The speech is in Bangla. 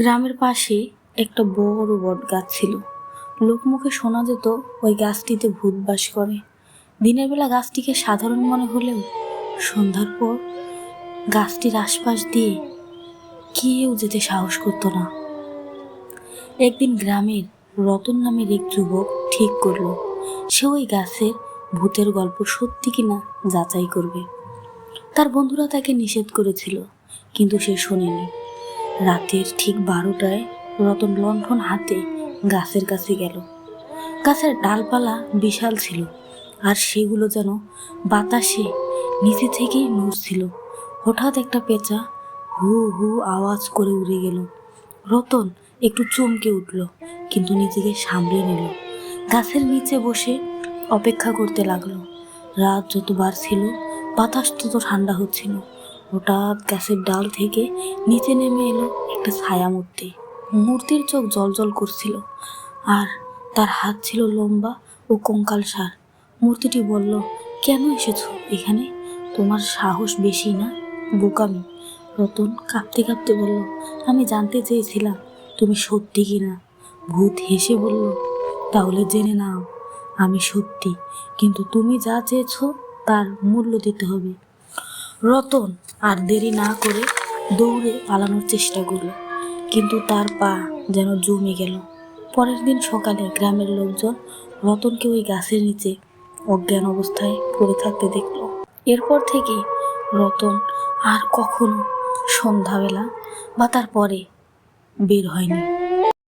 গ্রামের পাশে একটা বড় বট গাছ ছিল। লোকমুখে শোনা যেত ওই গাছটিতে ভূত বাস করে। দিনের বেলা গাছটিকে সাধারণ মনে হলেও সন্ধ্যার পর গাছটির আশপাশ দিয়ে কেউ যেতে সাহস করতো না। একদিন গ্রামের রতন নামের এক যুবক ঠিক করল, সে ওই গাছের ভূতের গল্প সত্যি কিনা যাচাই করবে। তার বন্ধুরা তাকে নিষেধ করেছিল, কিন্তু সে শোনেনি। রাতের ঠিক বারোটায় রতন লণ্ঠন হাতে গাছের কাছে গেল। গাছের ডালপালা বিশাল ছিল, আর সেগুলো যেন বাতাসে নিচে থেকেই নড়ছিল। হঠাৎ একটা পেঁচা হু হু আওয়াজ করে উড়ে গেল। রতন একটু চমকে উঠল, কিন্তু নিজেকে সামলে নিল। গাছের নিচে বসে অপেক্ষা করতে লাগল। রাত যত ছিল, বাতাস তত ঠান্ডা হচ্ছিল। হঠাৎ গাছের ডাল থেকে নিচে নেমে এলো একটা ছায়া মূর্তি। মূর্তির চোখ জলজল করছিল আর তার হাত ছিল লম্বা ও কঙ্কাল সার। মূর্তিটি বলল, কেন এসেছ এখানে? তোমার সাহস বেশি না? বোকামি। রতন কাঁপতে কাঁপতে বলল, আমি জানতে চেয়েছিলাম তুমি সত্যি কি না ভূত হেসে বলল, তাহলে জেনে নাও, আমি সত্যি। কিন্তু তুমি যা চেয়েছো তার মূল্য দিতে হবে। রতন আর দেরি না করে দৌড়ে পালানোর চেষ্টা করল। কিন্তু তার পা যেন জমে গেল। পরের দিন সকালে গ্রামের লোকজন রতনকে ওই গাছের নিচে অজ্ঞান অবস্থায় পড়ে থাকতে দেখল। এরপর থেকে রতন আর কখনো সন্ধ্যাবেলা বা তারপরে বের হয়নি।